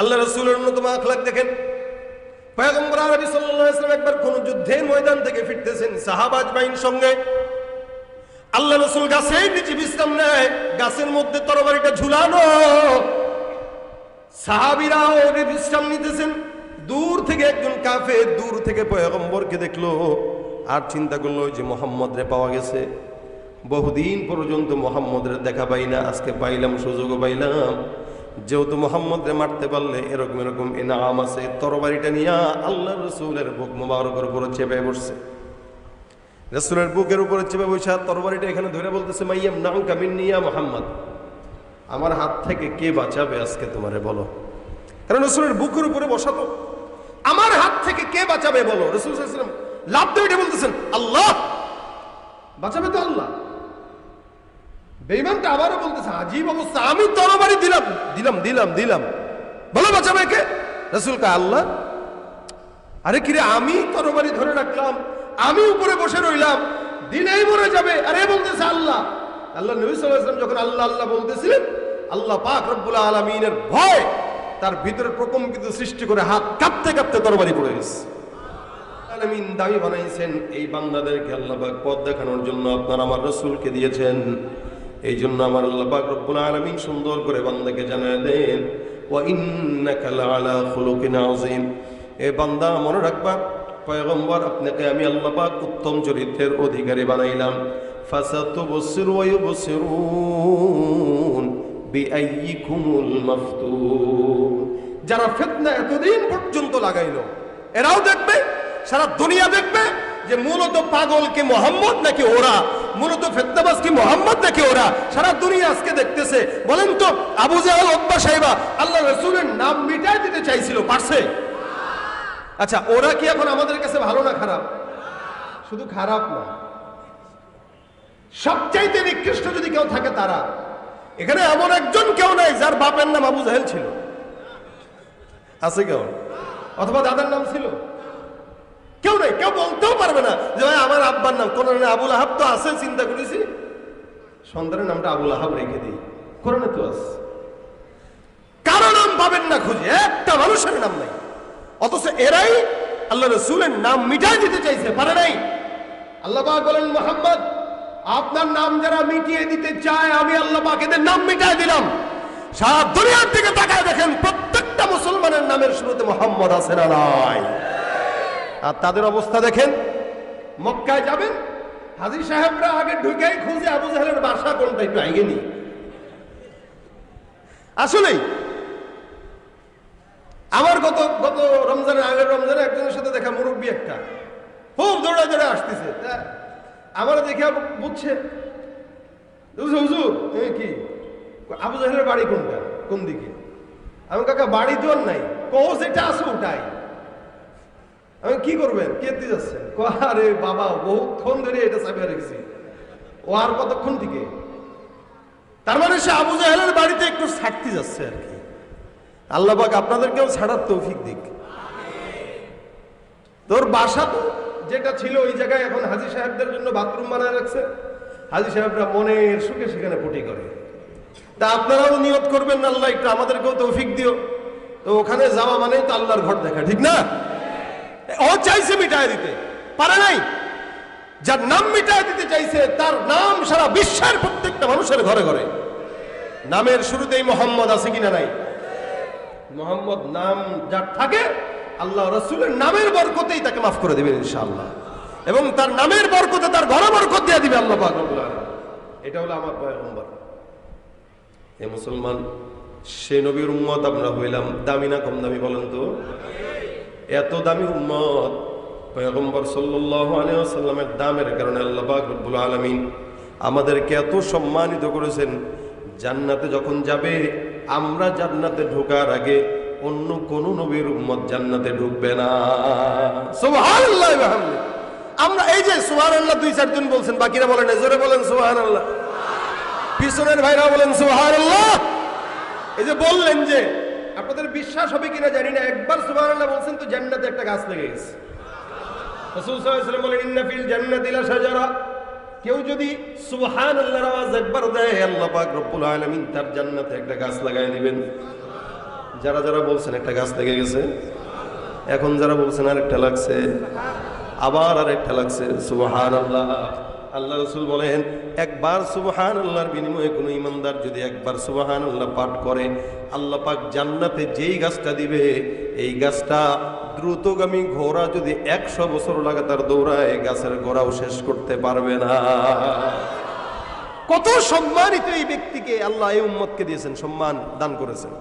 আল্লাহ রসুলের অন্যতম আখলাক দেখেন। পয়গম্বর একবার কোন যুদ্ধের ময়দান থেকে ফিরতেছেন সাহাবাজ বাহিনীর সঙ্গে। আল্লাহ রসুল গাছের নিচে বিশ্রাম নেয়, গাছের মধ্যে তরবারিটা ঝুলানো। সাহাবিরা ওরে বিশ্রাম নিতেছেন। দূর থেকে একজন কাফে দূর থেকে পয়গম্বরকে দেখল, আর চিন্তা করল যে মোহাম্মদ রে পাওয়া গেছে। বহুদিন পর্যন্ত মোহাম্মদের দেখা পাই না, আজকে পাইলাম, সুযোগও পাইলাম। যেহেতু মোহাম্মদরে মারতে পারলে এরকম এরকম এনাম আছে, তরবারিটা নিয়ে আল্লাহ রসুলের বুক মোবারকের উপরে চেপে বসছে। রসুলের বুকের উপরে চেপে বসে তরবারিটা এখানে ধরে বলতেছে, মাইয়াম নাম কামিন নিয়া মোহাম্মদ। আমার হাত থেকে কে বাঁচাবে আজকে তোমারে বলো? কারণ রসুলের বুকের উপরে বসাতো আমার হাত থেকে কে বাঁচাবে বলো? রসুল লাভ দিয়ে এটা বলতেছেন, আল্লাহ! বাঁচাবে তো আল্লাহ। বেইমানটা আবারও বলতেছে, আজীব অবস্থা, আমি তরবারি দিলাম দিলাম দিলাম দিলাম। বলো বাঁচাবে কে রসুল কা আল্লাহ, আরে কিরে আমি তরবারি ধরে রাখলাম, আমি উপরে বসে রইলাম, দিনেই মরে যাবে। আরে বলতেছে আল্লাহ আল্লাহ নবী ওয়াসাল্লাম যখন আল্লাহ আল্লাহ বলতেছিলেন, আল্লাহ পাক রব্বুল আলামিনের ভয় তার ভিতরে প্রকম্পিত সৃষ্টি করে হাত কাঁপতে কাঁপতে তরবারি পড়ে গেছে। আলামিন দাবি বানাইছেন, এই বান্দাদেরকে আল্লাহ পাক পথ দেখানোর জন্য আপনার আমার রসুলকে দিয়েছেন। এই জন্য আমার আল্লাহ পাক রব্বুল আলামিন সুন্দর করে বান্দাকে জানিয়ে দেন, ওয়া ইন্নাকা লাআলা খুলুকিন আযীম। এ বান্দা, মনে রাখবা, পয়গম্বর, আপনাকে আমি আল্লাহ পাক উত্তম চরিত্রের অধিকারী বানাইলাম। ফাসাতুবসিরু ওয়া ইউবসিরুন বিআইয়িকুমুল মাফতুন যারা ফিতনা এতদিন পর্যন্ত লাগাইলো, এরাও দেখবে, সারা দুনিয়া দেখবে যে মূলত পাগল কি মোহাম্মদ নাকি ওরা মূলত ফেতনাবাজ কি মোহাম্মদ নাকি ওরা সারা দুনিয়া আজকে দেখতেছে। বলেন তো, আবু জাহাল ওব্বা সাহেবা আল্লাহ রসুলের নাম মিটাই দিতে চাইছিল, পারছে? আচ্ছা ওরা কি এখন আমাদের কাছে ভালো না খারাপ? শুধু খারাপ না। সবচাইতে নিকৃষ্ট যদি কেউ থাকে তারা। এখানে এমন একজন কেউ নাই যার বাপের নাম আবু জাহেল ছিল। আছে কেউ? অথবা দাদার নাম ছিল? কেউ নেই, কেউ বলতেও পারবে না যে ভাই আমার আব্বার নাম কোন আবুল আহাব তো আছে, চিন্তা করেছি সন্তানের নামটা আবুল আহাব রেখে দিই। কোরআনে তো আছে। কারও নাম পাবেন না খুঁজে, একটা মানুষের নাম নাই। অথচ এরাই আল্লাহ রসুলের নাম মিটাই দিতে চাইছে, পারে নাই। আল্লাহ বলেন, মোহাম্মদ, আপনার নাম যারা মিটিয়ে দিতে চায়, আমি আল্লাহ এদের নাম মিটাই দিলাম। সারা দুনিয়ার দিকে তাকায় দেখেন, প্রত্যেকটা মুসলমানের নামের শুরুতে মোহাম্মদ আছে না নাই। আর তাদের অবস্থা দেখেন। মক্কায় যাবেন, হাজির সাহেবরা আগে ঢুকেই খুঁজে আবু জাহেলের বাসা কোনটা একটু আগে নি আসলেই, আমার গত গত রমজানের, আগের রমজানে একজনের সাথে দেখা মুরব্বী একটা। খুব দৌড়া দৌড়ে আসতেছে। তা, আমার দেখে বুঝছে। হুজুর, এ কি? আবু জাহেলের বাড়ি কোনটা? কোন দিকে? আমি কাকা, বাড়ি জোর নাই। কোষ এটা আছে ওটাই। আমি কি করবেন? কে দিয়ে যাচ্ছেন আরে বাবা বহুক্ষণ ধরে এটা চাপিয়ে রেখেছি। ও আর কতক্ষণ থেকে তার মানে সে আবু জাহেলের বাড়িতে একটু ছাড়তে যাচ্ছে আর কি। আল্লাহ পাক আপনাদেরকেও ছাড়ার তৌফিক দিক। তোর বাসা তো যেটা ছিল ওই জায়গায় এখন হাজি সাহেবদের জন্য বাথরুম বানায় রাখছে। হাজি সাহেবরা মনের সুখে সেখানে পুটি করে। তা আপনারাও নিয়ত করবেন আল্লাহ একটু আমাদেরকেও তৌফিক দিও। তো ওখানে যাওয়া মানে তো আল্লাহর ঘর দেখা, ঠিক না? ও চাইছে মিটায় দিতে পারে নাই যার নাম মিটায় দিতে চাইছে তার নাম সারা বিশ্বের প্রত্যেকটা মানুষের ঘরে ঘরে নামের শুরুতেই মোহাম্মদ আছে কিনা নাই মোহাম্মদ নাম যার থাকে আল্লাহ রসুলের নামের বরকতেই তাকে মাফ করে দেবেন ইনশাআল্লাহ এবং তার নামের বরকতে তার ঘরে বরকত দিয়ে দিবে আল্লাহ। এটা হলো আমার পয়গম্বর। এ মুসলমান, সে নবীর উম্মত আমরা হইলাম। দামি না কম দামি বলেন তো? এত দামি উম্মত। পয়গম্বর আলাইহি দামের কারণে আল্লাহ রব্বুল আলামিন আমাদেরকে এত সম্মানিত করেছেন, জান্নাতে যখন যাবে, আমরা জান্নাতে ঢোকার আগে অন্য কোন নবীর উম্মত জান্নাতে ঢুকবে না। আমরা এই যে সুহান আল্লাহ দুই চারজন বলছেন, বাকিরা বলেন জোরে বলেন সুবহানাল্লাহ। পিছনের ভাইরা বলেন সুহান আল্লাহ এই যে বললেন যে আপনাদের বিশ্বাস হবে কিনা জানি না। একবার সুবহানাল্লাহ বলছেন তো জান্নাতে একটা গাছ লেগে গেছে। কেউ যদি দেয় একটা গাছ লাগায় যারা যারা বলছেন একটা গাছ লেগে গেছে, এখন যারা বলছেন লাগছে, আবার আরেকটা লাগছে সুবহান আল্লাহ আল্লাহ রসুল বলেন, একবার সুবহান আল্লাহর বিনিময়ে কোনো ইমানদার যদি একবার সুবহান আল্লাহ পাঠ করে, আল্লাহ পাক জান্নাতে যেই গাছটা দিবে, এই গাছটা দ্রুতগামী ঘোড়া যদি একশো বছর লাগাতার দৌড়ায়, গাছের গোড়াও শেষ করতে পারবে না। কত সম্মানিত এই ব্যক্তিকে আল্লাহ এই উম্মতকে দিয়েছেন, সম্মান দান করেছেন।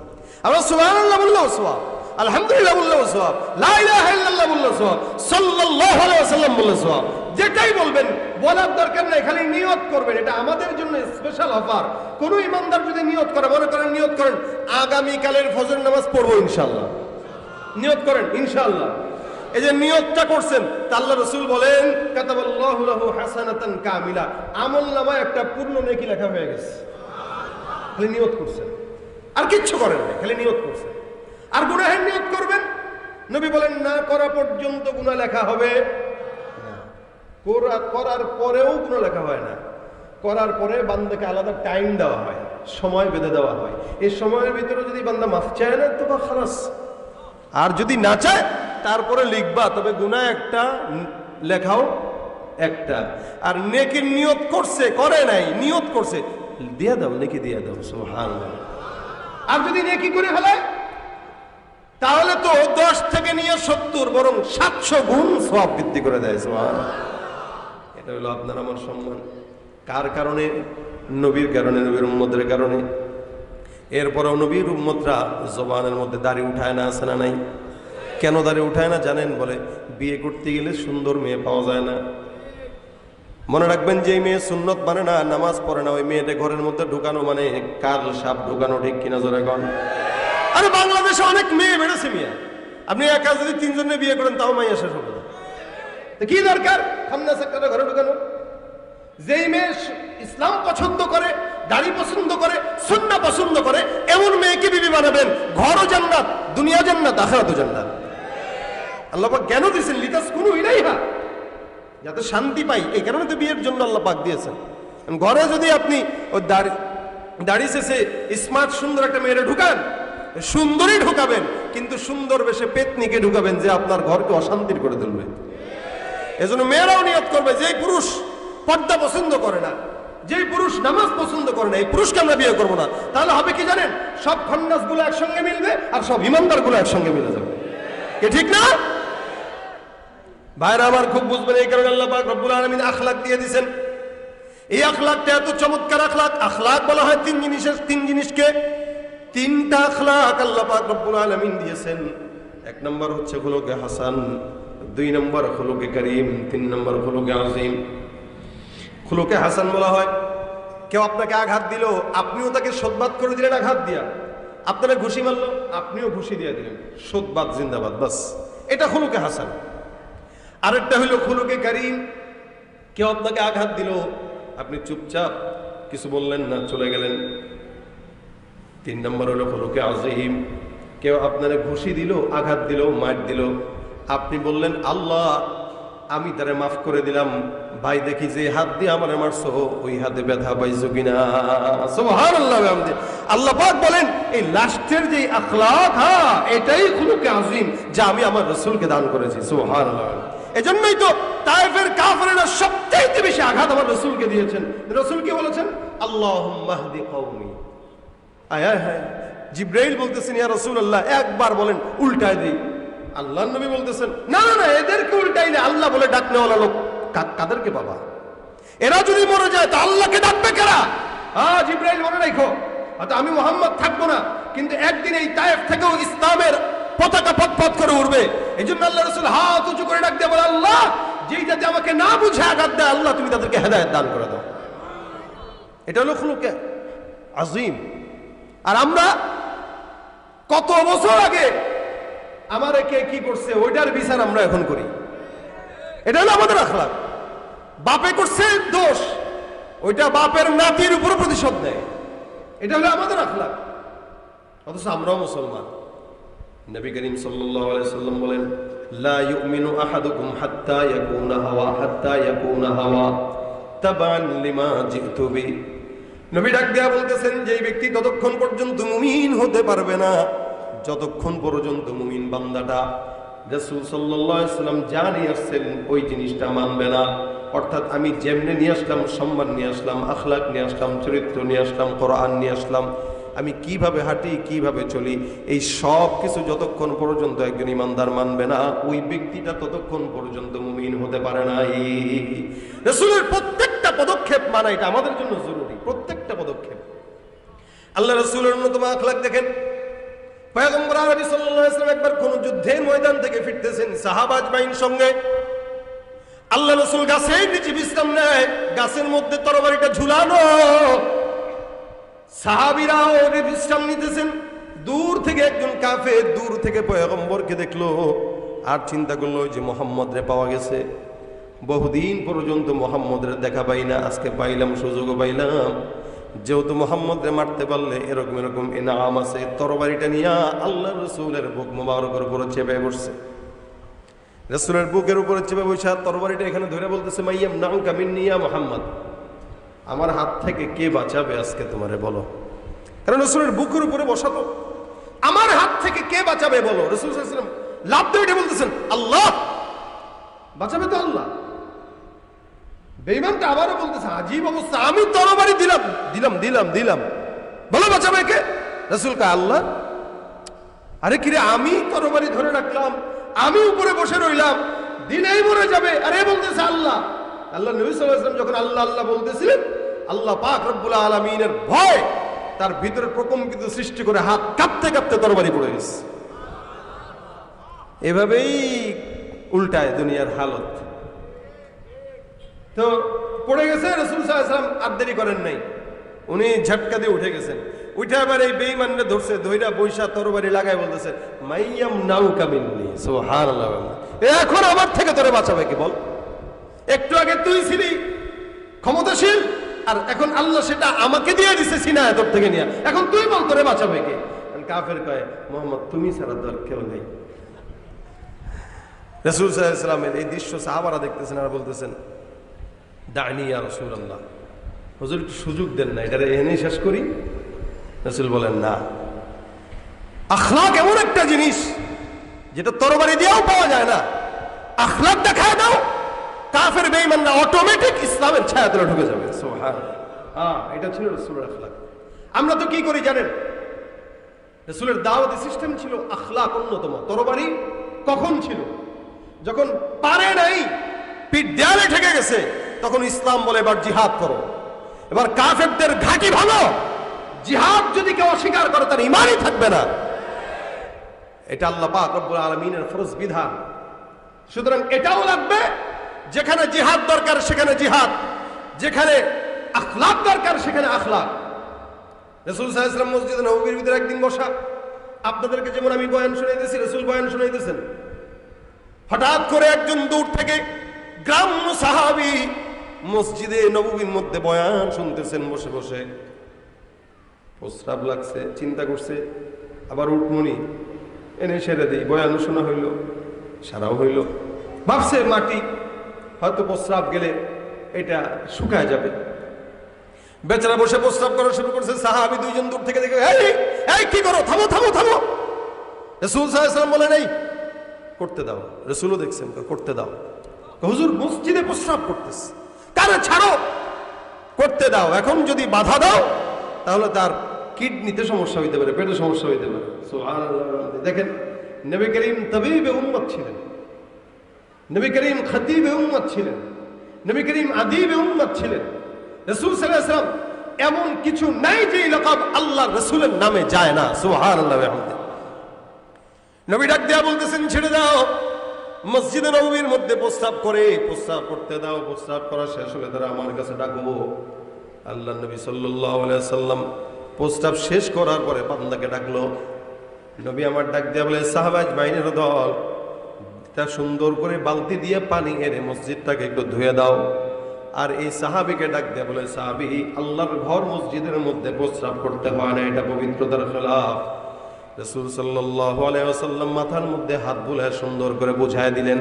আমরা সুবহানাল্লাহ বললেও সওয়াব, আলহামদুলিল্লাহ বললেও সওয়াব, লা ইলাহা ইল্লাল্লাহ বললেও সওয়াব, সাল্লাল্লাহু আলাইহি ওয়াসাল্লাম বললে সওয়াব। যেটাই বলবেন, বলার দরকার নাই, খালি নিয়ত করবেন। এটা আমাদের জন্য স্পেশাল অফার কোন ইমানদার যদি নিয়ত করে, মনে করেন নিয়ত করেন, আগামীকালের ফজর নামাজ পড়ব ইনশাল্লাহ নিয়ত করেন ইনশাল্লাহ এই যে নিয়তটা করছেন আল্লাহ রসুল বলেন হাসানাতান কামিলা। আমল নামায় একটা পূর্ণ নেকি লেখা হয়ে গেছে। খালি নিয়ত করছেন। আর কিচ্ছু করেন না, খালি নিয়ত করছেন। আর গুনাহের নিয়ত করবেন? নবী বলেন, না করা পর্যন্ত গুনাহ লেখা হবে। না। করা- করার পরেও কোনো লেখা হয় না। করার পরে বান্দাকে আলাদা টাইম দেওয়া হয়, সময় বেঁধে দেওয়া হয়। এই সময়ের ভিতরে যদি বান্দা মাফ চায় না তো বা খালাস। আর যদি না চায়, তারপরে লিখবা, তবে গুনাহ একটা, লেখাও একটা। আর নেকির নিয়ত করছে, করে নাই, নিয়ত করছে। দিয়ে দাও, নেকি দিয়ে দাও সোহান আর যদি নেকি করে ফেলে, তাহলে তো দশ থেকে নিয়ে সত্তর, বরং সাতশো গুণ সব বৃদ্ধি করে দেয় সোহান এটা হলো আপনার আমার সম্মান। কার কারণে? নবীর কারণে, নবীর উম্মদের কারণে। এরপরেও নবীর উম্মতরা জবানের মধ্যে দাড়ি উঠায় না আসে না নাই? কেন দাড়ি উঠায় না জানেন? বলে, বিয়ে করতে গেলে সুন্দর মেয়ে পাওয়া যায় না। মনে রাখবেন যে মেয়ে সুন্নত মানে না, নামাজ পড়ে না, ওই মেয়েটা ঘরের মধ্যে ঢুকানো মানে কাল সাপ ঢুকানো ঠিক কিনা জোরে কন? আরে বাংলাদেশে অনেক মেয়ে বেড়েছে মেয়ে। আপনি একা যদি তিনজনে বিয়ে করেন, তাও মাইয়া শেষ হবে। তো কি দরকার? খান্না সেক্টরে ঘরে ঢুকানো। যেই মেয়ে ইসলাম পছন্দ করে, দাড়ি পছন্দ করে, সুন্না পছন্দ করে, এমন মেয়েকে বিবি বানাবেন, ঘরও জান্নাত দুনিয়া জান্নাত, আখরাতও জান্নাত। আল্লাহ জ্ঞানও দিয়েছেন লিতাস কোনো ইলাই হা। যাতে শান্তি পাই, এই কারণে তো বিয়ের জন্য আল্লাহ পাক দিয়েছেন ঘরে যদি আপনি ওই দাড়ি দাড়ি শেষে স্মার্ট, সুন্দর একটা মেয়েরে ঢুকান সুন্দরই ঢুকাবেন, কিন্তু সুন্দর বেশে পেতনিকে ঢুকাবেন যে আপনার ঘরকে অশান্তির করে তুলবে। এজন্য মেয়েরাও নিয়ত করবে যে পুরুষ পর্দা পছন্দ করে না, যেই পুরুষ নামাজ পছন্দ করে না, এই পুরুষকে আমরা বিয়ে করব না। তাহলে হবে কি জানেন? সব খন্নাসগুলো একসঙ্গে মিলবে আর সব ইমানদারগুলো একসঙ্গে মিলে যাবে। কে ঠিক না? ভাইরা আমার খুব বুঝবেন এই কারণে আল্লাহ রব্বুল আলামিন আখলাক দিয়ে দিয়েছেন। এই আখলাকটা এত চমৎকার আখলাক। আখলাক বলা হয় তিন জিনিসের, তিন জিনিসকে। তিনটা আখলাক আল্লাহ রব্বুল আলামিন দিয়েছেন। এক নম্বর হচ্ছে খুলুকে হাসান। দুই নম্বর খুলুকে করিম, তিন নম্বর খুলুকে আজিম। খুলুকে হাসান বলা হয়। কেউ আপনাকে আঘাত দিল, আপনিও তাকে সদবাদ করে দিলেন আঘাত দিয়া। আপনারা ঘুষি মারলো, আপনিও ঘুষি দিয়ে দিলেন। সদবাদ জিন্দাবাদ, বাস। এটা খুলুকে হাসান। আরেকটা হইল খুলুকে কারিম। কেউ আপনাকে আঘাত দিল, আপনি চুপচাপ কিছু বললেন না, চলে গেলেন। তিন নম্বর হলো খুলুকে আজিম। কেউ আপনারা ঘুষি দিল, আঘাত দিল, মার দিল। আপনি বললেন, আল্লাহ, আমি তারে মাফ করে দিলাম। ভাই, দেখি যে হাত দিয়ে আমার মারছো, ওই হাতে ব্যথা পাইছো কিনা। আল্লাহ পাক বলেন, এই লাস্টের যে আখলাক হ্যাঁ এটাই খুলুকে আজিম, যা আমি আমার রসুলকে দান করেছি। সুবহানাল্লাহ এজন্যই তো তায়েফের কাফেররা সবচাইতে বেশি আঘাত আমার রসুলকে দিয়েছেন। রসুল কি বলেছেন? আল্লাহ মাহদি কওমি। আয়, হায়। জিব্রাইল বলতেছেন, ইয়া রাসূলুল্লাহ, একবার বলেন, উল্টায় দিই। আল্লাহ নবী বলতেছেন, না না না এদেরকে উল্টাইলে আল্লাহ বলে ডাকনেওয়ালা লোক। কাদেরকে বাবা? এরা যদি মরে যায়, তো আল্লাহকে ডাকবে কারা? হ্যাঁ জিব্রাইল, মনে রাখো হয়তো আমি মোহাম্মদ থাকব না, কিন্তু একদিন এই তায়েফ থেকেও ইসলামের পতাকা পথ পথ করে উঠবে এই জন্য আল্লাহ রসুল হাত উঁচু করে ডাক দিয়ে বলে, আল্লাহ, যেই যাতে আমাকে না বুঝে আঘাত দেয়, আল্লাহ, তুমি তাদেরকে হেদায়ত দান করে দাও। এটা হলো খুলুকে আজিম। আর আমরা কত বছর আগে আমারে কে কি করছে, ওইটার বিচার আমরা এখন করি। এটা হলো আমাদের আখলাক। বাপে করছে দোষ, ওইটা বাপের নাতির উপর প্রতিশোধ নেয়। এটা হলো আমাদের আখলাক। অথচ আমরাও মুসলমান। নবী করিম সাল্লাম বলেন নবী ডাক দেয়া বলতেছেন যে ব্যক্তি ততক্ষণ পর্যন্ত মুমিন হতে পারবে না যতক্ষণ পর্যন্ত মুমিন বান্দাটা রসুল সাল্লাম যা নিয়ে আসছেন ওই জিনিসটা মানবে না। অর্থাৎ আমি যেমনি নিয়ে আসলাম, সম্মান নিয়ে আসলাম, আখলাক নিয়ে আসলাম, চরিত্র নিয়ে আসলাম, কোরআন নিয়ে আসলাম, আমি কীভাবে হাঁটি, কীভাবে চলি, এই সব কিছু যতক্ষণ পর্যন্ত একজন ইমানদার মানবে না, ওই ব্যক্তিটা ততক্ষণ পর্যন্ত মুমিন হতে পারে না রসুলের প্রত্যেকটা পদক্ষেপ মানা এটা আমাদের জন্য জরুরি, প্রত্যেকটা পদক্ষেপ। আল্লাহ রসুলের অন্যতম আখলাক দেখেন সাল্লাল্লাহু একবার ময়দান থেকে ফিরতেছেন সঙ্গে। আল্লাহ বিশ্রাম গাছের মধ্যে তরবারিটা ঝুলানো। বিশ্রাম নিতেছেন। দূর থেকে একজন কাফে দূর থেকে পয়গম্বরকে দেখল, আর চিন্তা করল যে মোহাম্মদ রে পাওয়া গেছে। বহুদিন পর্যন্ত মোহাম্মদের দেখা পাই না, আজকে পাইলাম, সুযোগও পাইলাম। যেহেতু মোহাম্মদ রে মারতে পারলে এরকম এরকম এনাম আছে, তরবারিটা নিয়ে আল্লাহ রসুলের বুক মোবারকের উপরে চেপে বসছে। রসুলের বুকের উপরে চেপে বসে তরবারিটা এখানে ধরে বলতেছে, মাইয়াম নাম কামিন নিয়া মোহাম্মদ। আমার হাত থেকে কে বাঁচাবে আজকে তোমারে বলো? কারণ রসুলের বুকের উপরে বসাতো আমার হাত থেকে কে বাঁচাবে বলো? রসুল লাভ দিয়ে এটা বলতেছেন, আল্লাহ! বাঁচাবে তো আল্লাহ। বেইমানটা আবারও বলতেছে, আজীব অবস্থা, আমি তরবারি দিলাম। দিলাম দিলাম দিলাম। বলো বাঁচাবে কে রসুল কা আল্লাহ? আরে কিরে, আমি তরবারি ধরে রাখলাম, আমি উপরে বসে রইলাম দিলেই মরে যাবে। আরে, বলতেছে আল্লাহ। আল্লাহ নবী ওয়াসাল্লাম যখন আল্লাহ আল্লাহ বলতেছিলেন, আল্লাহ পাক রব্বুল আলামিনের ভয়, তার ভিতরে প্রকম্পিত সৃষ্টি করে হাত কাঁপতে কাঁপতে তরবারি পড়ে গেছে। এভাবেই উল্টায় দুনিয়ার হালত। তো পড়ে গেছে, রসুল সাল্লাম আর দেরি করেন নাই। উনি ঝটকা দিয়ে উঠে গেছেন। উঠে আবার এই বেইমানরে ধরছে, ধইরা বৈশা তরবারি লাগায় বলতেছে, মাইয়াম নাউ কামিননি এখন আমার থেকে তোরে বাঁচাবে কি বল? একটু আগে তুই ছিলি ক্ষমতাশীল, আর এখন আল্লাহ সেটা আমাকে দিয়ে দিছে সিনায় তোর থেকে নিয়ে। এখন তুই বল তোরে বাঁচাবে কে? কাফের কয়, মোহাম্মদ, তুমি ছাড়া তোর কেউ নেই। রসুল সাল্লামের এই দৃশ্য সাহাবারা দেখতেছেন আর বলতেছেন দাঁড়ি আর রসুল আল্লাহ হুজুর সুযোগ দেন না এটা এনেই শেষ করি। রসুল বলেন, না। আখলাক এমন একটা জিনিস, যেটা তরবারি দিয়েও পাওয়া যায় না। আখলাক দেখায় দাও, কাফের বেঈমানরা অটোমেটিক ইসলামের ছায়া তলে ঢুকে যাবে। হ্যাঁ এটা ছিল রসুলের আখলাক। আমরা তো কি করি জানেন? রসুলের দাওয়াতি সিস্টেম ছিল, আখলাক অন্যতম। তরবারি কখন ছিল? যখন পারে নাই, পিঠ দেয়ালে ঠেকে গেছে। তখন ইসলাম বলে, এবার জিহাদ করো। এবার কাফেরদের ঘাঁটি ভালো জিহাদ যদি কেউ অস্বীকার করে, তার ইমানই থাকবে না। এটা আল্লাহ পাক রব্বুল আলমিনের ফরজ বিধান। সুতরাং এটাও লাগবে, যেখানে জিহাদ দরকার, সেখানে জিহাদ। যেখানে আখলাক দরকার, সেখানে আখলাক। রসুল সাহায্লাম মসজিদে নবীর ভিতরে একদিন বসা। আপনাদেরকে যেমন আমি বয়ান শুনাইতেছি, রসুল বয়ান শুনাইতেছেন। হঠাৎ করে একজন দূর থেকে গ্রাম্য সাহাবি মসজিদে নবীর মধ্যে বয়ান শুনতেছেন বসে বসে। প্রস্রাব লাগছে, চিন্তা করছে। আবার উঠমনি, এনে সেরে দিই, বয়ান শোনা হইল, সারাও হইল। ভাবছে মাটি, হয়তো প্রস্রাব গেলে এটা শুকায় যাবে। বেচারা বসে প্রস্রাব করা শুরু করছে, সাহাবি দুইজন দূর থেকে দেখে কি করো? থামো থামো থামো! রসুল সাহায্লাম বলে, নেই, করতে দাও। রসুলও দেখছেন করতে দাও। হুজুর, মসজিদে প্রস্রাব করতেছে। কারে ছাড়ো। করতে দাও। এখন যদি বাধা দাও, তাহলে তার কিডনিতে সমস্যা হইতে পারে, পেটে সমস্যা হইতে পারে। দেখেন, নবী করিম তবিবে উম্মত ছিলেন। নবী করিম খতিবে উম্মত ছিলেন। নবী করিম আদিবে উম্মত ছিলেন। রসুল সাল্লাম এমন কিছু নাই যে লকাব আল্লাহ রসুলের নামে যায় না। সুবহানাল্লাহ, বিহামদিহি। নবী ডাক দেয়া বলতেছেন, ছেড়ে দাও। মসজিদে নবীর মধ্যে প্রস্তাব করে, প্রস্তাব করতে দাও, প্রস্তাব করা শেষ হলে তারা আমার কাছে ডাকবো। আল্লাহ নবী সাল্লাম প্রস্তাব শেষ করার পরে বান্দাকে ডাকলো। নবী আমার ডাক দেয়া বলে সাহাবাজ বাহিনীর দল, তা সুন্দর করে বালতি দিয়ে পানি এনে মসজিদটাকে একটু ধুয়ে দাও। আর এই সাহাবিকে ডাক দেয়া বলে, সাহাবি, আল্লাহর ঘর মসজিদের মধ্যে প্রস্রাব করতে হয় না, এটা পবিত্রতার খেলাফ। রসুল মাথার মধ্যে হাত বুলায় সুন্দর করে বুঝাই দিলেন।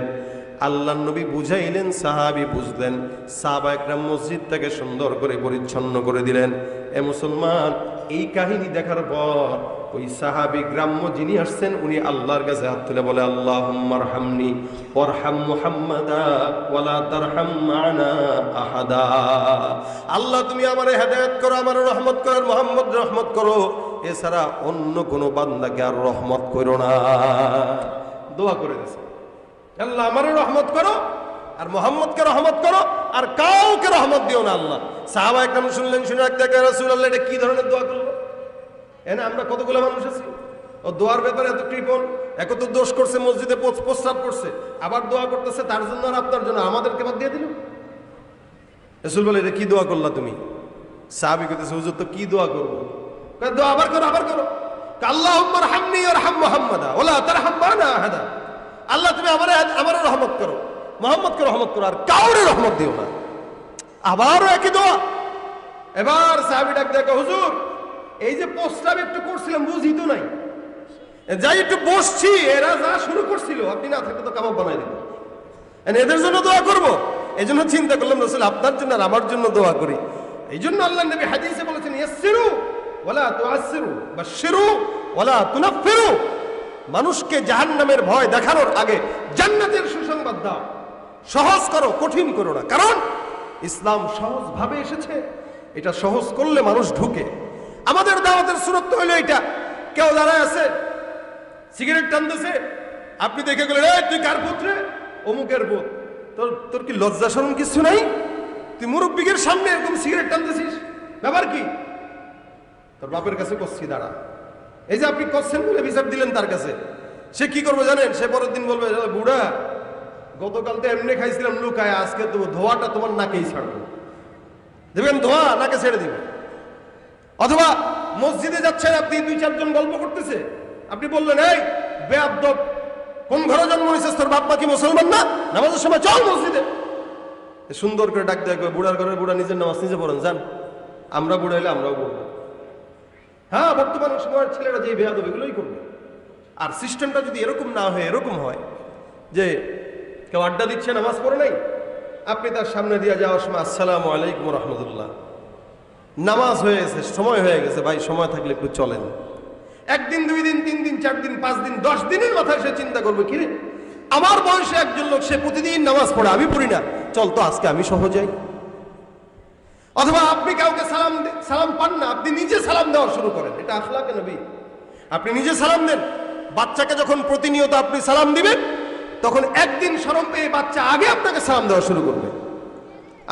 আল্লাহ নবী বুঝাইলেন, সাহাবি বুঝলেন, সাহাবা একরাম মসজিদটাকে সুন্দর করে পরিচ্ছন্ন করে দিলেন। এ মুসলমান, এই কাহিনী দেখার পর ওই সাহাবি গ্রাম্য যিনি আসছেন, উনি আল্লাহর কাছে হাত তুলে বলে আল্লাহ হামনি ওরহাম আহাদা। আল্লাহ তুমি আমারে হেদায়েত করো, আমার রহমত করো, আর মোহাম্মদ রহমত করো। এছাড়া অন্য কোনো বান্দাকে আর রহমত করো না। দোয়া করে দিছে। আল্লাহ আমারে রহমত করো, আর মোহাম্মদকে রহমত করো, আর কাউকে রহমত দিও না আল্লাহ। সাহাবা একদম শুনলেন, শুনে দেখে রাসূল আল্লাহ এটা কি ধরনের দোয়া করল? এনে আমরা কতগুলো মানুষ আছি? ও দোয়ার ব্যাপারে এত কৃপণ এক তো দোষ করছে, মসজিদে প্রস্রাব করছে, আবার দোয়া করতেছে, তার জন্য আর আপনার জন্য আমাদেরকে বাদ দিয়ে দিল? রসুল বলে, এটা কি দোয়া করলা তুমি? সাহাবি কইতেছে, হুজুর, তো কি দোয়া করব? আবার করো আবার করো। আল্লাহ ওলা আল্লাহ, তুমি রহমত করো করো, আর আবারও এবার সাহাবি ডাক এই যে একটু করছিলাম, বুঝি তো নাই। যাই একটু বসছি, এরা যা শুরু করছিল, আপনি না থাকলে তো কাবাব বানাই দিবেন এদের জন্য দোয়া করব। এই জন্য চিন্তা করলাম আপনার জন্য আর আমার জন্য দোয়া করি। এই জন্য আল্লাহ নবী হাদিসে বলেছেন, ইয়াসসিরু বাশশিরু, ওয়ালা তুনাফফিরু। মানুষকে জাহান্নামের ভয় দেখানোর আগে জান্নাতের সুসংবাদ দাও। সহজ করো, কঠিন করো না। কারণ ইসলাম সহজ ভাবে এসেছে। এটা সহজ করলে মানুষ ঢুকে। আমাদের দাওয়াতের সুরত্ব হলো এটা। কেউ দাঁড়ায় আছে, সিগারেট টানতেছে। আপনি দেখে গেলেন, এই, তুই কার পুত্রে অমুকের পুত তোর তোর কি লজ্জা কিছু নাই? তুই মুরব্বিকের সামনে এরকম সিগারেট টানতেছিস? ব্যাপার কি? তোর বাপের কাছে কষছি দাঁড়া। এই যে আপনি কষছেন বলে বিচার দিলেন তার কাছে, সে কি করবে জানেন? সে পরের দিন বলবে বুড়া, গতকাল তো এমনি খাইছিলাম, লুকায়, আজকে তো ধোয়াটা তোমার নাকেই ছাড়বো। দেবেন ধোয়া, নাকে ছেড়ে দিবে অথবা মসজিদে যাচ্ছেন, আপনি দুই, চারজন গল্প করতেছে। আপনি বললেন, এই বেআব্দব, কোন ঘরে জন্ম হয়েছে তোর বাপ কি মুসলমান না? নামাজের সময় চল মসজিদে। সুন্দর করে ডাক দেয় বুড়ার ঘরের বুড়া নিজের নামাজ নিজে পড়েন, যান। আমরা বুড়া আমরাও পড়ব হ্যাঁ বর্তমান সময়ের ছেলেরা যে বেয়াদব এগুলোই করবে। আর সিস্টেমটা যদি এরকম না হয়, এরকম হয় যে কেউ আড্ডা দিচ্ছে, নামাজ পড়ে নাই, আপনি তার সামনে দিয়ে যাওয়ার সময় আসসালামু আলাইকুম রহমতুল্লাহ। নামাজ হয়ে গেছে, সময় হয়ে গেছে, ভাই, সময় থাকলে একটু চলেন। একদিন, দুই দিন, তিন দিন, চার দিন, পাঁচ দিন, দশ দিনের মাথায় সে চিন্তা করবে, কিরে, আমার বয়সে একজন লোক, সে প্রতিদিন নামাজ পড়ে, আমি পড়ি না। চল তো, আজকে আমি সহ যাই। অথবা আপনি কাউকে সালাম সালাম পান না, আপনি নিজে সালাম দেওয়া শুরু করেন। এটা আখলাকে নবী। আপনি নিজে সালাম দেন। বাচ্চাকে যখন প্রতিনিয়ত আপনি সালাম দিবেন, তখন একদিন সরম পেয়ে বাচ্চা আগে আপনাকে সালাম দেওয়া শুরু করবে।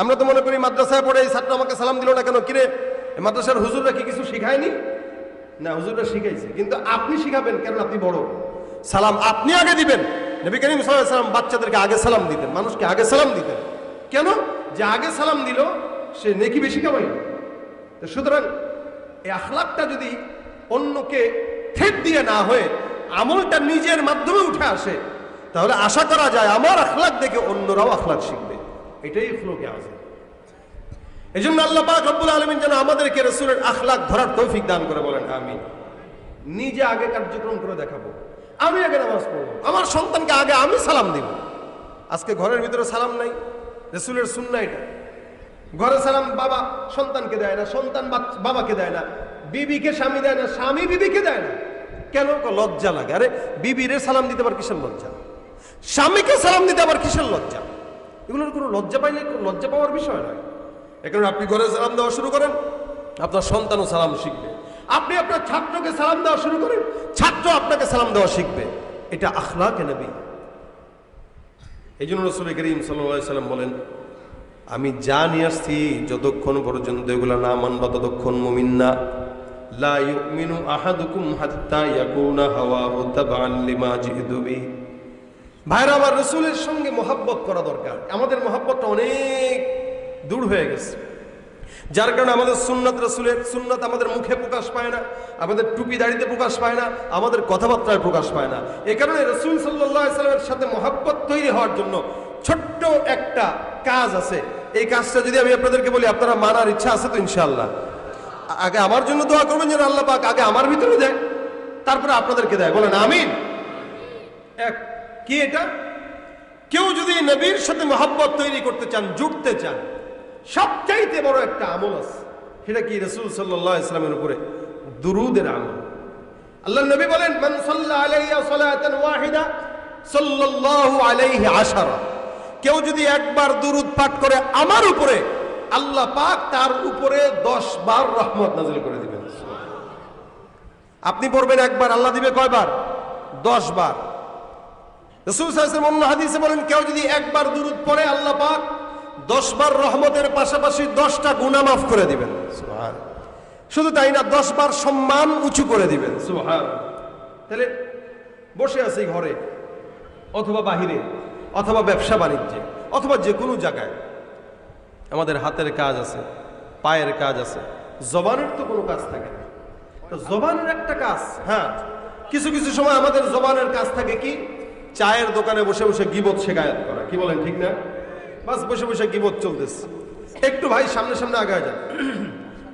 আমরা তো মনে করি মাদ্রাসায় পড়ে এই ছাত্র আমাকে সালাম দিল না কেন? কিরে মাদ্রাসার হুজুররা কি কিছু শিখায়নি? না, হুজুররা শিখাইছে, কিন্তু আপনি শিখাবেন কারণ আপনি বড়। সালাম আপনি আগে দিবেন। নবী করিম সালাম বাচ্চাদেরকে আগে সালাম দিতেন, মানুষকে আগে সালাম দিতেন। কেন? যে আগে সালাম দিল সে নেকি বেশি কামাই। তো সুতরাং এই আখলাকটা যদি অন্যকে ঠেট দিয়ে না হয়ে আমলটা নিজের মাধ্যমে উঠে আসে, তাহলে আশা করা যায় আমার আখলাক দেখে অন্যরাও আখলাক শিখবে। এটাই ফ্লোকে আছে এই জন্য আল্লাহ পাক রব্বুল আলমিন যেন আমাদেরকে রসুলের আখলাক ধরার তৌফিক দান করে বলেন আমি নিজে আগে কার্যক্রম করে দেখাবো। আমি আগে নামাজ পড়ব। আমার সন্তানকে আগে আমি সালাম দিব। আজকে ঘরের ভিতরে সালাম নাই, রসুলের সুন্না এটা। ঘরে সালাম বাবা সন্তানকে দেয় না, সন্তান বাবাকে দেয় না, বিবিকে স্বামী দেয় না, স্বামী বিবিকে দেয় না। কেন লজ্জা লাগে? আরে বিবিরে সালাম দিতে আবার কিসের লজ্জা? স্বামীকে সালাম দিতে আবার কিসের লজ্জা? এগুলোর কোনো লজ্জা পাইলে কোনো লজ্জা পাওয়ার বিষয় নয় এখন আপনি ঘরে সালাম দেওয়া শুরু করেন, আপনার সন্তানও সালাম শিখবে। আপনি আপনার ছাত্রকে সালাম দেওয়া শুরু করেন, ছাত্র আপনাকে সালাম দেওয়া শিখবে। এটা আখলাকে নবী। এই জন্য রসুল করিম সাল্লাম বলেন আমি যা নিয়ে আসছি, যতক্ষণ পর্যন্ত এগুলো না মানবা, ততক্ষণ মুমিন না। আহাদুকুম লিমা রসুলের সঙ্গে করা দরকার। আমাদের অনেক দূর হয়ে গেছে। যার কারণে আমাদের সুন্নাত রসুলের সুন্নাত আমাদের মুখে প্রকাশ পায় না, আমাদের টুপি দাড়িতে প্রকাশ পায় না, আমাদের কথাবার্তায় প্রকাশ পায় না। এ কারণে রসুল সাল্লাহ সাল্লামের সাথে মহাব্বত তৈরি হওয়ার জন্য ছোট্ট একটা কাজ আছে। এই কাজটা যদি আমি আপনাদেরকে বলি, আপনারা মানার ইচ্ছা আছে তো ইনশাল্লাহ আগে আমার জন্য দোয়া করবেন যেন আল্লাহ পাক আগে আমার ভিতরে দেয়, তারপরে আপনাদেরকে দেয়। বলেন, আমিন। কি এটা? কেউ যদি নবীর সাথে মহাব্বত তৈরি করতে চান, জুটতে চান, সবচাইতে বড় একটা আমল আছে। সেটা কি রসুল সাল্লাহ ইসলামের উপরে? দুরুদের আমল। আল্লাহ নবী বলেন, মান সাল্লা আলাইয়া সালাতান ওয়াহিদা সাল্লাল্লাহু আলাইহি আশারা। কেউ যদি একবার দুরূদ পাঠ করে আমার উপরে, আল্লাহ পাক তার উপরে 10 বার রহমত নাযিল করে দিবেন। আপনি পড়বেন একবার, আল্লাহ দিবে কয়বার? 10 বার। রাসূল হাদিসে বলেন, কেউ যদি একবার দুরূদ পড়ে, আল্লাহ পাক 10 বার রহমতের পাশাপাশি 10টা গুনাহ মাফ করে দিবেন। শুধু তাই না 10 বার সম্মান উঁচু করে দিবেন। তাহলে বসে আছি ঘরে, অথবা বাহিরে। অথবা ব্যবসা বাণিজ্যে, অথবা যে কোনো জায়গায়। আমাদের হাতের কাজ আছে, পায়ের কাজ আছে, জবানের তো কোনো কাজ থাকে না। তো জবানের একটা কাজ হ্যাঁ কিছু কিছু সময় আমাদের জবানের কাজ থাকে কি? চায়ের দোকানে বসে বসে গিবত শেখায়াত করা, কি বলেন ঠিক না? বাস বসে বসে গিবত চলতেছে। একটু ভাই সামনে সামনে আগায় যান।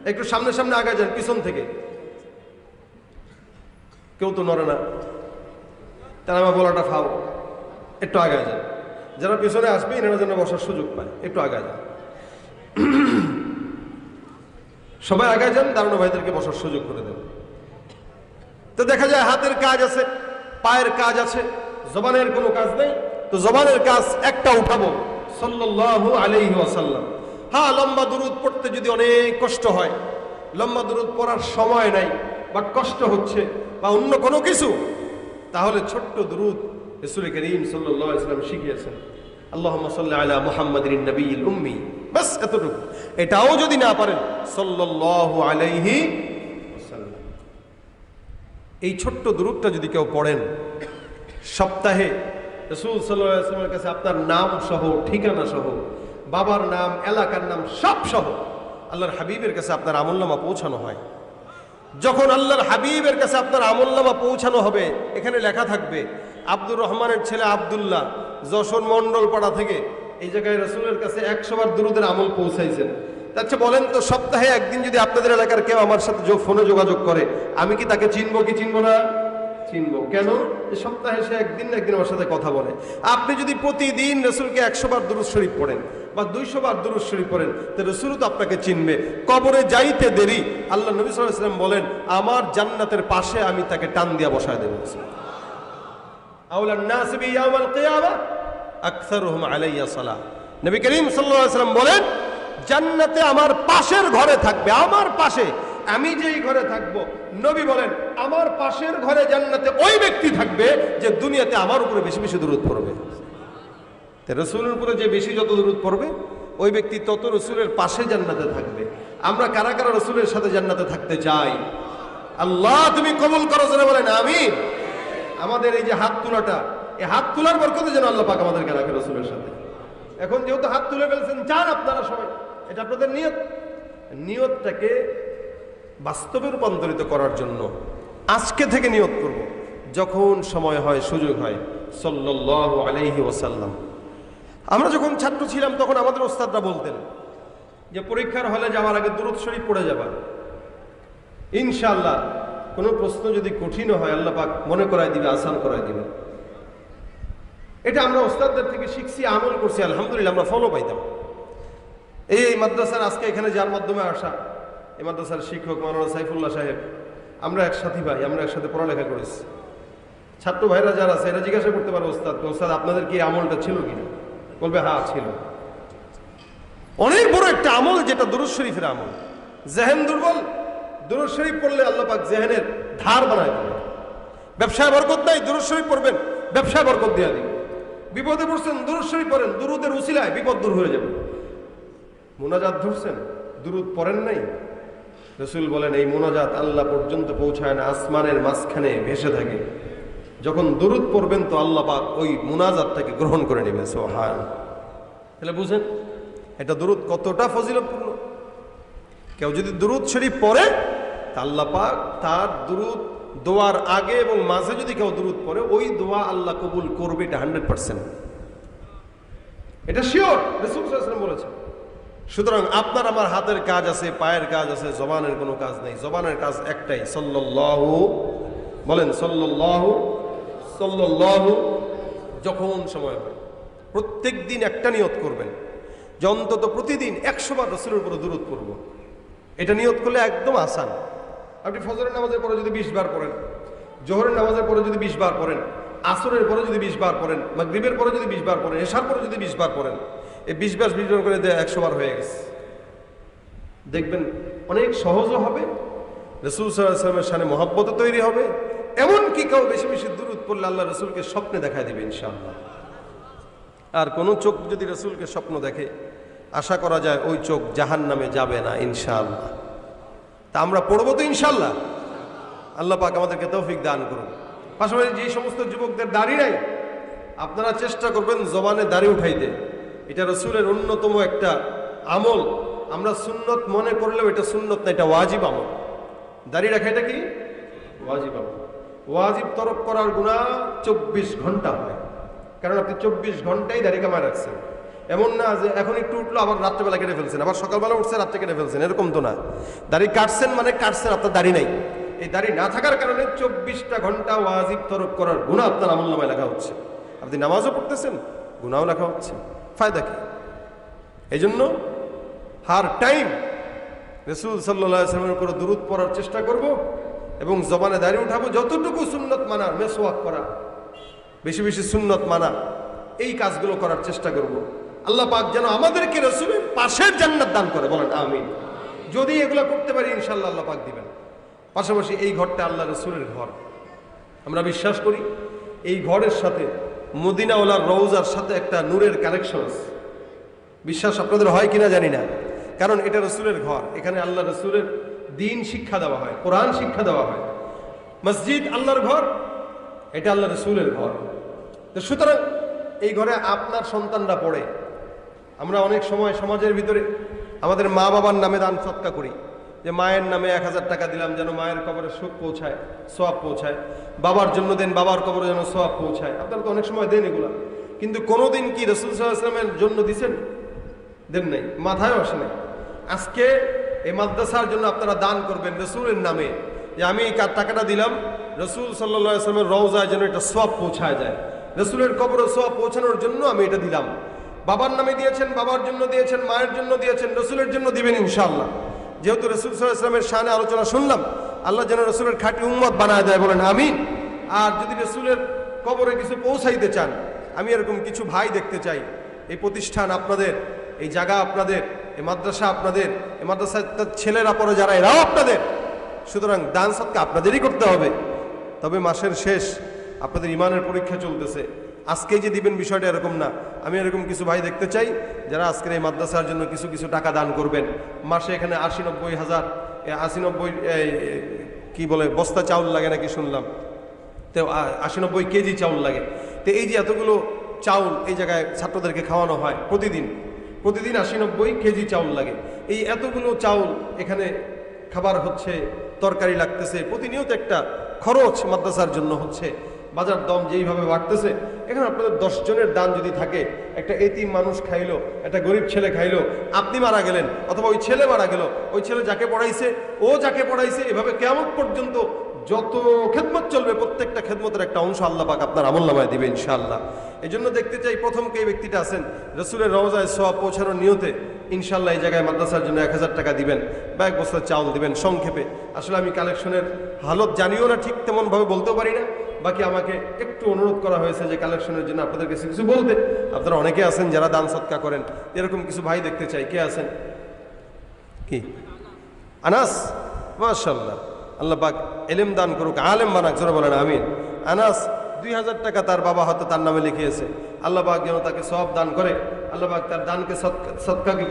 একটু সামনে সামনে আগায় যান, পিছন থেকে। কেউ তো নড়ে না। তারা আমার বলাটা ফাও। একটু আগায় যান। যারা পিছনে আসবে, এনারা যেন বসার সুযোগ পায় একটু আগায় যান। সবাই আগায় যান, দারুণ ভাইদেরকে বসার সুযোগ করে দেন। তো দেখা যায় হাতের কাজ আছে, পায়ের কাজ আছে, জবানের কোনো কাজ নেই। তো জবানের কাজ একটা উঠাবো, সাল্লাল্লাহু আলাইহি ওয়াসাল্লাম। হ্যাঁ লম্বা দুরুদ পড়তে যদি অনেক কষ্ট হয়, লম্বা দুরুদ পড়ার সময় নাই, বা কষ্ট হচ্ছে, বা অন্য কোনো কিছু, তাহলে ছোট্ট দুরুদ রসুল করিম সাল্লাল্লাহু আলাইহি শিখিয়েছেন, আল্লাহুম্মা সাল্লি আলা মুহাম্মাদিন নবিয়্যিল উম্মি, বাস এতটুকু। এটাও যদি না পারেন, সাল্লাল্লাহু আলাইহি এই ছোট্ট দূরত্বটা যদি কেউ পড়েন, সপ্তাহে রসুল সাল্লামের কাছে আপনার নাম সহ, ঠিকানা সহ, বাবার নাম, এলাকার নাম সব সহ, আল্লাহর হাবিবের কাছে আপনার আমলনামা পৌঁছানো হয়। যখন আল্লাহর হাবিবের কাছে আপনার আমলনামা পৌঁছানো হবে, এখানে লেখা থাকবে, আব্দুর রহমানের ছেলে আবদুল্লাহ, যশোর মন্ডল পাড়া থেকে এই জায়গায় রসুলের কাছে একশোবার দুরুদের আমল পৌঁছাইছেন। আচ্ছা বলেন তো, সপ্তাহে একদিন যদি আপনাদের এলাকার কেউ আমার সাথে ফোনে যোগাযোগ করে, আমি কি তাকে চিনবো কি চিনবো না? চিনবো। কেন? সপ্তাহে সে একদিন না একদিন আমার সাথে কথা বলে। আপনি যদি প্রতিদিন রসুলকে একশো বার দুরুদ শরীফ পড়েন বা দুইশো বার দুরুদ শরীফ পড়েন, তো রসুলও তো আপনাকে চিনবে। কবরে যাইতে দেরি, আল্লাহ নবী সাল্লাম বলেন, আমার জান্নাতের পাশে আমি তাকে টান দিয়া বসায় দেবো। বলেন, জান্নাতে আমার পাশের ঘরে থাকবে, আমার পাশে আমি যেই ঘরে থাকব, নবী বলেন, আমার পাশের ঘরে জান্নাতে ওই ব্যক্তি থাকবে যে দুনিয়াতে আমার উপরে বেশি বেশি দূরত পড়বে। রসুলের উপরে যে বেশি যত দূরত পড়বে, ওই ব্যক্তি তত রসুলের পাশে জান্নাতে থাকবে। আমরা কারা কারা রসুলের সাথে জান্নাতে থাকতে চাই? আল্লাহ, তুমি কবুল করো জোরে বলেন আমি আমাদের এই যে হাত তোলাটা, এই হাত তোলার বরকতে যেন আল্লাহ পাক আমাদেরকে রাখে রসুলের সাথে। এখন যেহেতু হাত তুলে ফেলছেন, চান আপনারা সবাই। এটা আপনাদের নিয়ত। নিয়তটাকে বাস্তবে রূপান্তরিত করার জন্য আজকে থেকে নিয়োগ করব। যখন সময় হয়, সুযোগ হয়। সাল্লাল্লাহু আলাইহি ওসাল্লাম আমরা যখন ছাত্র ছিলাম, তখন আমাদের ওস্তাদরা বলতেন যে, পরীক্ষার হলে যাওয়ার আগে দূরত শরীফ পড়ে যাবা। ইনশাল্লাহ কোনো প্রশ্ন যদি কঠিনও হয়, আল্লাহ পাক মনে করাই দিবে, আসান করাই দিবে। এটা আমরা ওস্তাদদের থেকে শিখছি, আমল করছি, আলহামদুলিল্লাহ, আমরা ফলো পাইতাম। এই মাদ্রাসার আজকে এখানে যার মাধ্যমে আসা এই মাদ্রাসার শিক্ষক মাওলানা সাইফুল্লাহ সাহেব, আমরা এক সাথী ভাই, আমরা একসাথে পড়ালেখা করেছি। ছাত্র ভাইরা যারা আছে, এরা জিজ্ঞাসা করতে পারে, ওস্তাদ ওস্তাদ, আপনাদের কি আমলটা ছিল কিনা? বলবে হ্যাঁ ছিল। অনেক বড় একটা আমল যেটা দুরুজ শরীফের আমল। জেহেন দুর্বল দুরুজ শরীফ পড়লে আল্লাহ পাক জেহেনের ধার বানায় দেবে ব্যবসায় বরকত নাই দুরুজ শরীফ পড়বেন, ব্যবসায় বরকত দেওয়া দিবে বিপদে পড়ছেন দুরুজ শরীফ পড়েন, দুরুদের উচিলায় বিপদ দূর হয়ে যাবে। মোনাজাত ধরছেন, দুরুদ পড়েন নাই রসুল বলেন, এই মোনাজাত আল্লাহ পর্যন্ত পৌঁছায় না, আসমানের মাঝখানে ভেসে থাকে। যখন দুরুদ পড়বেন তো আল্লাহ পাক ওই মোনাজাতটাকে গ্রহণ করে নেবে সোহান তাহলে বুঝেন, এটা দুরুদ কতটা ফজিলতপূর্ণ। কেউ যদি দুরুদ শরীফ পড়ে, তা আল্লাহ পাক তার দুরুদ দোয়ার আগে এবং মাঝে যদি কেউ দুরুদ পড়ে, ওই দোয়া আল্লাহ কবুল করবে এটা হান্ড্রেড পার্সেন্ট এটা শিওর রসুল বলেছেন। সুতরাং আপনার আমার হাতের কাজ আছে, পায়ের কাজ আছে, জবানের কোনো কাজ নেই। জবানের কাজ একটাই, সল্লাল্লাহু, বলেন সল্লাল্লাহু সল্লাল্লাহু যখন সময় হয়। প্রত্যেক দিন একটা নিয়ত করবেন। যে অন্তত প্রতিদিন একশো বার রসুলের উপরে দূরত করব এটা নিয়ত করলে একদম আসান। আপনি ফজরের নামাজের পরে যদি বিশ বার পড়েন, জোহরের নামাজের পরে যদি বিশ বার পড়েন, আসরের পরে যদি বিশ বার পড়েন, মাগরিবের পরে যদি বিশ বার পড়েন, এশার পরে যদি বিশ বার পড়েন এই বিশ বার বিশ বার করে দেয় একশো বার হয়ে গেছে। দেখবেন অনেক সহজও হবে, রসুল সাল্লামের সামনে মহাব্বত তৈরি হবে এমন কি কেউ বেশি বেশি দূরত পড়লে আল্লাহ রসুলকে স্বপ্নে দেখা দেবে ইনশাআল্লাহ। আর কোনো চোখ যদি রসুলকে স্বপ্ন দেখে, আশা করা যায় ওই চোখ জাহান নামে যাবে না ইনশাআল্লাহ। তা আমরা পড়ব তো ইনশাল্লাহ আল্লাহ পাক আমাদেরকে তৌফিক দান করুন। পাশাপাশি যে সমস্ত যুবকদের দাড়ি নাই, আপনারা চেষ্টা করবেন জবানে দাড়ি উঠাইতে। এটা রসুলের অন্যতম একটা আমল। আমরা সুন্নত মনে করলেও এটা সুন্নত না, এটা ওয়াজিব আমল। দাড়ি রাখা এটা কি? ওয়াজিব আমল। ওয়াজিব তরফ করার গুণা চব্বিশ ঘণ্টা হয়। কারণ আপনি চব্বিশ ঘন্টাই দাড়ি কামায় রাখছেন। এমন না যে এখন একটু উঠল, আবার রাত্রেবেলা কেটে ফেলছেন, আবার সকালবেলা উঠছে, রাত্রে কেটে ফেলছেন, এরকম তো না। দাড়ি কাটছেন মানে কাটছেন, আপনার দাড়ি নাই। এই দাড়ি না থাকার কারণে চব্বিশটা ঘণ্টা ওয়াজিব তরফ করার গুণা আপনার আমল নামায় লেখা হচ্ছে। আপনি নামাজও পড়তেছেন গুণাও লেখা হচ্ছে। ফায়দা কি? এই জন্য হার টাইম রসুল সাল্লামের উপরে দূরত পড়ার চেষ্টা করব এবং জবানে দাঁড়িয়ে উঠাবো, যতটুকু সুন্নত মানার মেসোয়াক করা, বেশি বেশি সুন্নত মানা, এই কাজগুলো করার চেষ্টা করব। আল্লাহ পাক যেন আমাদেরকে রসুলের পাশের জান্নাত দান করে, বলেন আমিন। যদি এগুলো করতে পারি ইনশাল্লাহ আল্লাহ পাক দিবেন। পাশাপাশি এই ঘরটা আল্লাহ রসুলের ঘর। আমরা বিশ্বাস করি, এই ঘরের সাথে মদিনাওয়ালার রৌজার সাথে একটা নূরের কানেকশন আছে। বিশ্বাস আপনাদের হয় কিনা জানি না। কারণ এটা রসুলের ঘর। এখানে আল্লাহ রসুলের দিন শিক্ষা দেওয়া হয়, কোরআন শিক্ষা দেওয়া হয়। মসজিদ আল্লাহর ঘর, এটা আল্লাহ রসুলের ঘর। তো সুতরাং এই ঘরে আপনার সন্তানরা পড়ে। আমরা অনেক সময় সমাজের ভিতরে আমাদের মা বাবার নামে দান সৎকা করি। যে মায়ের নামে এক হাজার টাকা দিলাম যেন মায়ের কবরে সুখ পৌঁছায় সোয়াব পৌঁছায়। বাবার জন্য দেন বাবার কবরে যেন সোয়াব পৌঁছায়। আপনারা তো অনেক সময় দেন এগুলা। কিন্তু কোনোদিন কি রসুল সাল্লাহামের জন্য দিছেন? দেন নাই। মাথায় আসে নাই। আজকে এই মাদ্রাসার জন্য আপনারা দান করবেন রসুলের নামে। যে আমি এই টাকাটা দিলাম, রসুল সাল্লাহ আসলামের রওজায় যেন এটা সব পৌঁছায় যায়। রসুলের কবরে সব পৌঁছানোর জন্য আমি এটা দিলাম। বাবার নামে দিয়েছেন, বাবার জন্য দিয়েছেন, মায়ের জন্য দিয়েছেন, রসুলের জন্য দিবেন ইনশাআল্লাহ। যেহেতু রসুল সাল্লাহ ইসলামের শানে আলোচনা শুনলাম, আল্লাহ যেন রসুলের খাঁটি উম্মত বানায় দেয় বলেন আমি আর যদি রসুলের কবরে কিছু পৌঁছাইতে চান, আমি এরকম কিছু ভাই দেখতে চাই। এই প্রতিষ্ঠান আপনাদের, এই জায়গা আপনাদের, এই মাদ্রাসা আপনাদের, এই মাদ্রাসার ছেলেরা পরে যারা, এরাও আপনাদের। সুতরাং দান সৎকা আপনাদেরই করতে হবে। তবে মাসের শেষ আপনাদের ইমানের পরীক্ষা চলতেছে। আজকেই যে দিবেন বিষয়টা এরকম না। আমি এরকম কিছু ভাই দেখতে চাই, যারা আজকের এই মাদ্রাসার জন্য কিছু কিছু টাকা দান করবেন। মাসে এখানে আশি নব্বই হাজার আশি নব্বই কি বলে, বস্তা চাউল লাগে নাকি শুনলাম। তো আশি নব্বই কেজি চাউল লাগে। তো এই যে এতগুলো চাউল এই জায়গায় ছাত্রদেরকে খাওয়ানো হয় প্রতিদিন প্রতিদিন আশি নব্বই কেজি চাউল লাগে। এই এতগুলো চাউল এখানে খাবার হচ্ছে, তরকারি লাগতেছে, প্রতিনিয়ত একটা খরচ মাদ্রাসার জন্য হচ্ছে। বাজার দম যেইভাবে বাড়তেছে, এখানে আপনাদের দশ জনের দান যদি থাকে, একটা এতিম মানুষ খাইলো, একটা গরিব ছেলে খাইলো, আপনি মারা গেলেন, অথবা ওই ছেলে মারা গেল, ওই ছেলে যাকে পড়াইছে, ও যাকে পড়াইছে, এভাবে কেমন পর্যন্ত যত খেদমত চলবে, প্রত্যেকটা খেদমতের একটা অংশ আল্লাহ পাক আপনার আমল নামায় দিবে ইনশাআল্লাহ। এই জন্য দেখতে চাই প্রথম কে ব্যক্তিটা আছেন, রসুলের রওজায় সব পৌঁছানোর নিয়তে ইনশাল্লাহ এই জায়গায় মাদ্রাসার জন্য এক হাজার টাকা দিবেন, বা এক বস্তা চাউল দিবেন সংক্ষেপে। আসলে আমি কালেকশনের হালত জানিও না ঠিক তেমনভাবে বলতেও পারি না। বাকি আমাকে একটু অনুরোধ করা হয়েছে যে কালেকশনের জন্য আপনাদের কাছে কিছু বলতে। আপনারা অনেকে আছেন যারা দান সৎকা করেন। এরকম কিছু ভাই দেখতে চাই। কে আছেন? কি? আনাস? মাশাল্লাহ আল্লাহ পাক এলেম দান করুক, আলেম বানাক, জোরে বলেন, আমিন। আনাস, দুই হাজার টাকা তার বাবা হয়তো তার নামে লিখিয়েছে। আল্লাহ যেন তাকে সব দান করে। আল্লাহ তার দানকে সৎকা- সৎকাকে